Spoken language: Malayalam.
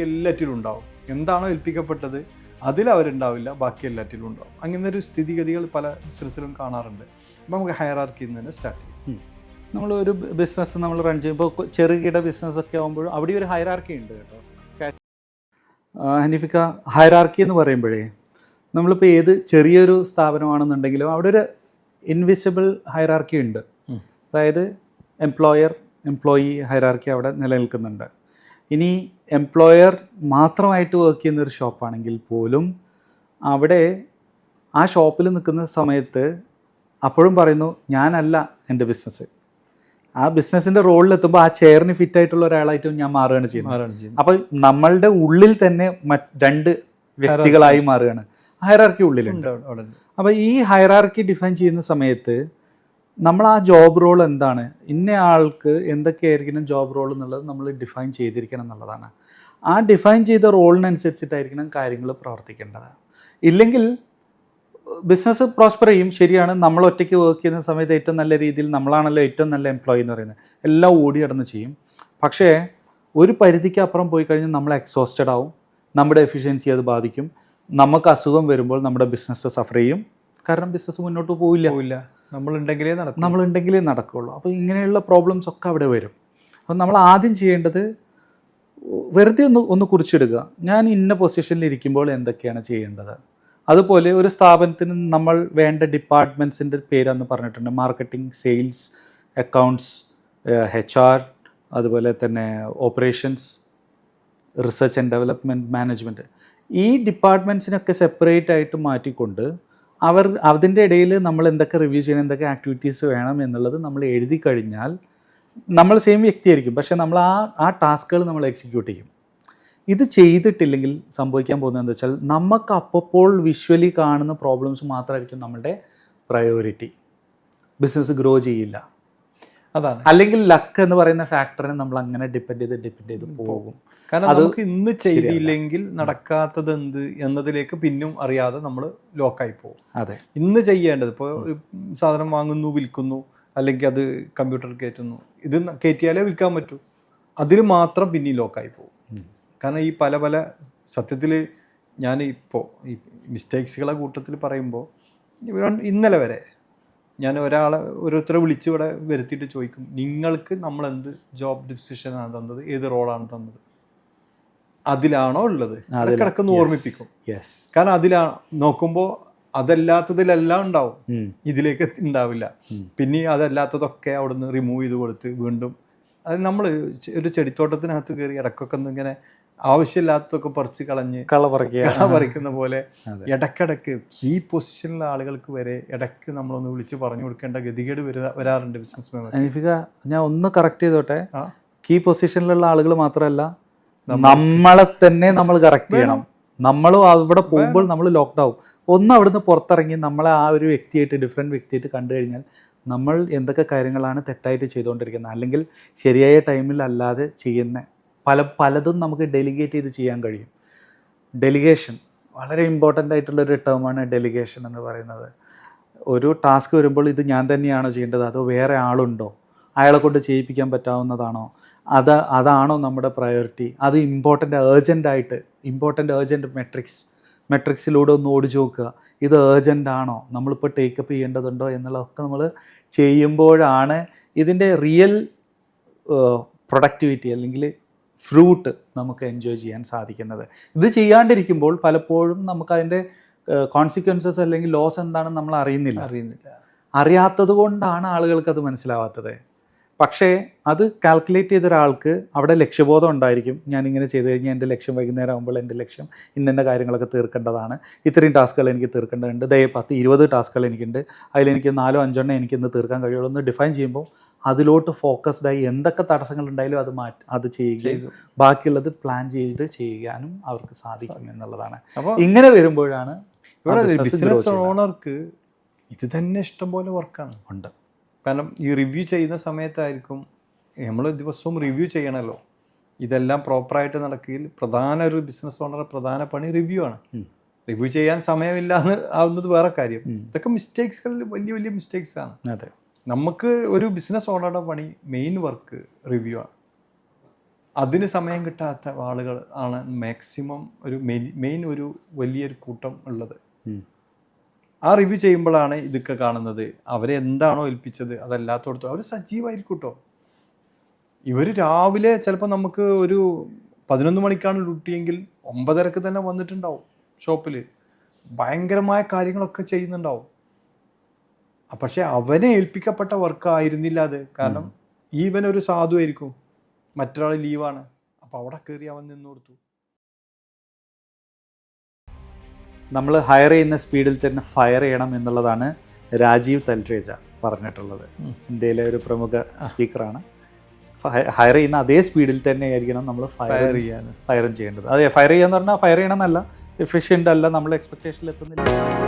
എല്ലാറ്റിലും ഉണ്ടാവും. എന്താണോ ഏൽപ്പിക്കപ്പെട്ടത് അതിൽ അവരുണ്ടാവില്ല ബാക്കി എല്ലാറ്റിലും ഉണ്ടാവും. അങ്ങനെ ഒരു സ്ഥിതിഗതികൾ പല ബിസിനസ്സിലും കാണാറുണ്ട്. അപ്പോൾ നമുക്ക് ഹയറാർക്കിയിൽ നിന്ന് തന്നെ സ്റ്റാർട്ട് ചെയ്യാം. നമ്മൾ ഒരു ബിസിനസ് നമ്മൾ റൺ ചെയ്യുമ്പോൾ ചെറുകിട ബിസിനസ് ഒക്കെ ആകുമ്പോൾ അവിടെ ഒരു ഹൈറാർക്കി ഉണ്ട് കേട്ടോ. ഹനീഫിക്ക ഹൈറാർക്കി എന്ന് പറയുമ്പോഴേ നമ്മളിപ്പോൾ ഏത് ചെറിയൊരു സ്ഥാപനമാണെന്നുണ്ടെങ്കിലും അവിടെ ഒരു ഇൻവിസിബിൾ ഹൈറാർക്കി ഉണ്ട്. അതായത് എംപ്ലോയർ എംപ്ലോയി ഹൈറാർക്കി അവിടെ നിലനിൽക്കുന്നുണ്ട്. ഇനി എംപ്ലോയർ മാത്രമായിട്ട് വർക്ക് ചെയ്യുന്ന ഒരു ഷോപ്പാണെങ്കിൽ പോലും അവിടെ ആ ഷോപ്പിൽ നിൽക്കുന്ന സമയത്ത് അപ്പോഴും പറയുന്നു ഞാനല്ല എന്റെ ബിസിനസ് ആ ബിസിനസ്സിന്റെ റോളിലെത്തുമ്പോൾ ആ ചെയറിന് ഫിറ്റ് ആയിട്ടുള്ള ഒരാളായിട്ടും ഞാൻ മാറുകയാണ് ചെയ്യുന്നത്. അപ്പോൾ നമ്മളുടെ ഉള്ളിൽ തന്നെ രണ്ട് വ്യക്തികളായി മാറുകയാണ്. ഹൈറാർക്കി ഉള്ളിലുണ്ട്. അപ്പോൾ ഈ ഹൈറാർക്കി ഡിഫൈൻ ചെയ്യുന്ന സമയത്ത് നമ്മൾ ആ ജോബ് റോൾ എന്താണ്? ഇന്ന ആൾക്ക് എന്തൊക്കെയായിരിക്കണം ജോബ് റോൾ എന്നുള്ളത് നമ്മൾ ഡിഫൈൻ ചെയ്തിരിക്കണം എന്നുള്ളതാണ്. ആ ഡിഫൈൻ ചെയ്ത റോളിനനുസരിച്ചിട്ടായിരിക്കണം കാര്യങ്ങൾ പ്രവർത്തിക്കേണ്ടത്. ഇല്ലെങ്കിൽ ബിസിനസ് പ്രോസ്പർ ചെയ്യും ശരിയാണ്. നമ്മൾ ഒറ്റയ്ക്ക് വർക്ക് ചെയ്യുന്ന സമയത്ത് ഏറ്റവും നല്ല രീതിയിൽ നമ്മളാണല്ലോ ഏറ്റവും നല്ല എംപ്ലോയി എന്ന് പറയുന്നത്. എല്ലാം ഓടി നടന്ന് ചെയ്യും. പക്ഷേ ഒരു പരിധിക്ക് അപ്പുറം പോയി കഴിഞ്ഞാൽ നമ്മൾ എക്സോസ്റ്റഡ് ആവും. നമ്മുടെ എഫിഷ്യൻസി അത് ബാധിക്കും. നമുക്ക് അസുഖം വരുമ്പോൾ നമ്മുടെ ബിസിനസ് സഫർ ചെയ്യും. കാരണം ബിസിനസ് മുന്നോട്ട് പോവില്ല. പോവില്ല. നമ്മളുണ്ടെങ്കിലേ നടക്കും. നമ്മളുണ്ടെങ്കിലേ നടക്കുകയുള്ളൂ അപ്പോൾ ഇങ്ങനെയുള്ള പ്രോബ്ലംസ് ഒക്കെ അവിടെ വരും. അപ്പം നമ്മൾ ആദ്യം ചെയ്യേണ്ടത് വെറുതെ ഒന്ന് ഒന്ന് കുറിച്ചിടുക. ഞാൻ ഇന്ന പൊസിഷനിൽ ഇരിക്കുമ്പോൾ എന്തൊക്കെയാണ് ചെയ്യേണ്ടത്? അതുപോലെ ഒരു സ്ഥാപനത്തിന് നമ്മൾ വേണ്ട ഡിപ്പാർട്ട്മെന്റ്സിന്റെ പേരെന്ന് പറഞ്ഞിട്ടുണ്ട്. Marketing sales accounts H R അതുപോലെ തന്നെ operations research and development management ഈ ഡിപ്പാർട്ട്മെന്റ്സിനൊക്കെ സെപ്പറേറ്റ് ആയിട്ട് മാറ്റിക്കൊണ്ട് അവർ അതിന്റെ ഇടയിൽ നമ്മൾ എന്തൊക്കെ റിവ്യൂ ചെയ്യണം എന്തൊക്കെ ആക്ടിവിറ്റീസ് വേണം എന്നുള്ളത് നമ്മൾ എഴുതി കഴിഞ്ഞാൽ നമ്മൾ സെയിം വ്യക്തിയായിരിക്കും. പക്ഷേ നമ്മൾ ആ ആ ടാസ്കുകൾ നമ്മൾ എക്സിക്യൂട്ട് ചെയ്യും. ഇത് ചെയ്തിട്ടില്ലെങ്കിൽ സംഭവിക്കാൻ പോകുന്നത് എന്താ വെച്ചാൽ നമുക്ക് അപ്പോൾ വിഷ്വലി കാണുന്ന പ്രോബ്ലംസ് മാത്രമായിരിക്കും നമ്മളുടെ പ്രയോറിറ്റി ബിസിനസ് ഗ്രോ ചെയ്യില്ല. അതാണ്. അല്ലെങ്കിൽ ലക്ക് എന്ന് പറയുന്ന ഫാക്ടറിനെ നമ്മൾ അങ്ങനെ ഡിപ്പെൻഡ് ചെയ്ത് ഡിപ്പെൻഡ് ചെയ്ത് പോകും. കാരണം നമുക്ക് ഇന്ന് ചെയ്തില്ലെങ്കിൽ നടക്കാത്തത് എന്ത് എന്നതിലേക്ക് പിന്നും അറിയാതെ നമ്മൾ ലോക്കായി പോകും. അതെ. ഇന്ന് ചെയ്യേണ്ടത് ഇപ്പോൾ ഒരു സാധനം വാങ്ങുന്നു വിൽക്കുന്നു അല്ലെങ്കിൽ അത് കമ്പ്യൂട്ടറിൽ കയറ്റുന്നു ഇത് കയറ്റിയാലേ വിൽക്കാൻ പറ്റൂ. അതിൽ മാത്രം പിന്നെ ലോക്കായി പോകും. കാരണം ഈ പല പല സത്യത്തിൽ ഞാൻ ഇപ്പോൾ ഈ മിസ്റ്റേക്സുകളെ കൂട്ടത്തിൽ പറയുമ്പോൾ ഇന്നലെ വരെ ഞാൻ ഒരാളെ ഓരോരുത്തരെ വിളിച്ച് ഇവിടെ വരുത്തിയിട്ട് ചോദിക്കും നിങ്ങൾക്ക് നമ്മൾ എന്ത് ജോബ് ഡിസിഷനാണ് തന്നത്? ഏത് റോളാണ് തന്നത്? അതിലാണോ ഉള്ളത്. കിടക്കുന്ന. ഓർമ്മിപ്പിക്കും. കാരണം അതിലാണ് നോക്കുമ്പോൾ അതല്ലാത്തതിലെല്ലാം ഉണ്ടാവും. ഇതിലേക്ക് ഉണ്ടാവില്ല. പിന്നെ അതല്ലാത്തതൊക്കെ അവിടുന്ന് റിമൂവ് ചെയ്ത് കൊടുത്ത് വീണ്ടും അത് നമ്മൾ ഒരു ചെടിത്തോട്ടത്തിനകത്ത് കയറി ഇടക്കൊക്കെ ഒന്ന് ഇങ്ങനെ ആവശ്യമില്ലാത്തതൊക്കെ പറിച്ച് കളഞ്ഞ് കള പറിക്കുക. കള പറിക്കുന്ന പോലെ. ഇടക്കിടക്ക് കീ പൊസിഷനിലെ ആളുകൾക്ക് വരെ ഇടയ്ക്ക് നമ്മളൊന്ന് വിളിച്ച് പറഞ്ഞു കൊടുക്കേണ്ട ഗതികേട് വരാ- വരാറുണ്ട് ബിസിനസ് മാൻ അനീഫിക ഞാൻ ഒന്ന് കറക്റ്റ് ചെയ്തോട്ടെ? കീ പൊസിഷനിലുള്ള ആളുകൾ മാത്രമല്ല നമ്മളെ തന്നെ നമ്മൾ കറക്റ്റ് ചെയ്യണം. നമ്മളും അവിടെ പോകുമ്പോൾ നമ്മൾ ലോക്ക്ഡൗൺ ഒന്ന് അവിടുന്ന് പുറത്തിറങ്ങി നമ്മളെ ആ ഒരു വ്യക്തിയായിട്ട് ഡിഫറെന്റ് വ്യക്തിയായിട്ട് കണ്ടു കഴിഞ്ഞാൽ നമ്മൾ എന്തൊക്കെ കാര്യങ്ങളാണ് തെറ്റായിട്ട് ചെയ്തുകൊണ്ടിരിക്കുന്നത്? അല്ലെങ്കിൽ ശരിയായ ടൈമിൽ അല്ലാതെ ചെയ്യുന്ന പല പലതും നമുക്ക് ഡെലിഗേറ്റ് ചെയ്ത് ചെയ്യാൻ കഴിയും. ഡെലിഗേഷൻ വളരെ ഇമ്പോർട്ടന്റ് ആയിട്ടുള്ളൊരു ടേമാണ് ഡെലിഗേഷൻ എന്ന് പറയുന്നത്. ഒരു ടാസ്ക് വരുമ്പോൾ ഇത് ഞാൻ തന്നെയാണോ ചെയ്യേണ്ടത്? അതോ വേറെ ആളുണ്ടോ? അയാളെ കൊണ്ട് ചെയ്യിപ്പിക്കാൻ പറ്റാവുന്നതാണോ? അത് അതാണോ നമ്മുടെ പ്രയോറിറ്റി അത് ഇമ്പോർട്ടന്റ് ഏർജന്റ് ആയിട്ട് ഇമ്പോർട്ടന്റ് ഏർജന്റ് മെട്രിക്സ് മെട്രിക്സിലൂടെ ഒന്ന് ഓടിച്ചു നോക്കുക. ഇത് ഏർജന്റ് ആണോ? നമ്മളിപ്പോൾ ടേക്കപ്പ് ചെയ്യേണ്ടതുണ്ടോ എന്നുള്ളതൊക്കെ നമ്മൾ ചെയ്യുമ്പോഴാണ് ഇതിന്റെ റിയൽ പ്രൊഡക്ടിവിറ്റി അല്ലെങ്കിൽ ഫ്രൂട്ട് നമുക്ക് എൻജോയ് ചെയ്യാൻ സാധിക്കുന്നത്. ഇത് ചെയ്യാണ്ടിരിക്കുമ്പോൾ പലപ്പോഴും നമുക്കതിന്റെ കോൺസിക്വൻസസ് അല്ലെങ്കിൽ ലോസ് എന്താണെന്ന് നമ്മൾ അറിയുന്നില്ല. അറിയുന്നില്ല. അറിയാത്തത് കൊണ്ടാണ് ആളുകൾക്ക് അത് മനസ്സിലാവാത്തത്. പക്ഷേ അത് കാൽക്കുലേറ്റ് ചെയ്ത ഒരാൾക്ക് അവിടെ ലക്ഷ്യബോധം ഉണ്ടായിരിക്കും. ഞാനിങ്ങനെ ഇങ്ങനെ ചെയ്തു കഴിഞ്ഞാൽ എന്റെ ലക്ഷ്യം വൈകുന്നേരം ആകുമ്പോൾ എന്റെ ലക്ഷ്യം ഇന്ന കാര്യങ്ങളൊക്കെ തീർക്കേണ്ടതാണ്. ഇത്രയും ടാസ്കുകൾ എനിക്ക് തീർക്കേണ്ടതുണ്ട്. ദയ പത്ത് ഇരുപത് ടാസ്കുകൾ എനിക്കുണ്ട്. അതിലെനിക്ക് നാലോ അഞ്ചെണ്ണം എനിക്ക് ഇന്ന് തീർക്കാൻ കഴിയുള്ളൂ. എന്ന് ഡിഫൈൻ ചെയ്യുമ്പോൾ അതിലോട്ട് ഫോക്കസ്ഡ് ആയി എന്തൊക്കെ തടസ്സങ്ങൾ ഉണ്ടായാലും അത് മാറ്റി അത് ചെയ്യുകയും ബാക്കിയുള്ളത് പ്ലാൻ ചെയ്ത് ചെയ്യാനും അവർക്ക് സാധിക്കും എന്നുള്ളതാണ്. അപ്പോൾ ഇങ്ങനെ വരുമ്പോഴാണ് ഇവിടെ ബിസിനസ് ഓണർക്ക് ഇത് തന്നെ ഇഷ്ടംപോലെ വർക്കാണ് ഉണ്ട്. കാരണം ഈ റിവ്യൂ ചെയ്യുന്ന സമയത്തായിരിക്കും നമ്മൾ ദിവസവും റിവ്യൂ ചെയ്യണമല്ലോ ഇതെല്ലാം പ്രോപ്പറായിട്ട് നടക്കുകയിൽ പ്രധാന ഒരു ബിസിനസ് ഓണറുടെ പ്രധാന പണി റിവ്യൂ ആണ്. റിവ്യൂ ചെയ്യാൻ സമയമില്ല എന്ന് ആവുന്നത് വേറെ കാര്യം. ഇതൊക്കെ മിസ്റ്റേക്സുകളിൽ വലിയ വലിയ മിസ്റ്റേക്സ് ആണ്. അതെ. നമുക്ക് ഒരു ബിസിനസ് ഓണറുടെ പണി മെയിൻ വർക്ക് റിവ്യൂ ആണ് അതിന് സമയം കിട്ടാത്ത ആളുകൾ ആണ് മാക്സിമം ഒരു മെയിൻ ഒരു വലിയൊരു കൂട്ടം ഉള്ളത്. ആ റിവ്യൂ ചെയ്യുമ്പോഴാണ് ഇതൊക്കെ കാണുന്നത്. അവരെ എന്താണോ ഏൽപ്പിച്ചത് അതല്ലാത്തടത്തും. അവർ സജീവമായിരിക്കും കേട്ടോ ഇവർ രാവിലെ ചിലപ്പോൾ നമുക്ക് ഒരു പതിനൊന്ന് മണിക്കാണ് ഡ്യൂട്ടിയെങ്കിൽ ഒമ്പതരക്ക് തന്നെ വന്നിട്ടുണ്ടാവും ഷോപ്പിൽ ഭയങ്കരമായ കാര്യങ്ങളൊക്കെ ചെയ്യുന്നുണ്ടാവും. പക്ഷെ അവനെ ഏൽപ്പിക്കപ്പെട്ട വർക്ക് ആയിരുന്നില്ല അത്. കാരണം ഈവൻ ഒരു സാധു ആയിരിക്കും. മറ്റൊരാൾ ലീവാണ് അപ്പോൾ അവിടെ കയറി അവൻ നിന്ന് കൊടുത്തു. നമ്മൾ ഹയർ ചെയ്യുന്ന സ്പീഡിൽ തന്നെ ഫയർ ചെയ്യണം എന്നുള്ളതാണ് രാജീവ് തൽരേജ പറഞ്ഞിട്ടുള്ളത്. ഇന്ത്യയിലെ ഒരു പ്രമുഖ സ്പീക്കറാണ് ഹയർ ചെയ്യുന്ന അതേ സ്പീഡിൽ തന്നെ ആയിരിക്കണം നമ്മൾ ഫയർ ചെയ്യാൻ ഫയറും ചെയ്യേണ്ടത്. അതെ ഫയർ ചെയ്യാന്ന് പറഞ്ഞാൽ ഫയർ ചെയ്യണമെന്നല്ല എഫിഷ്യന്റ് അല്ല നമ്മൾ എക്സ്പെക്ടേഷനിൽ എത്തുന്നില്ല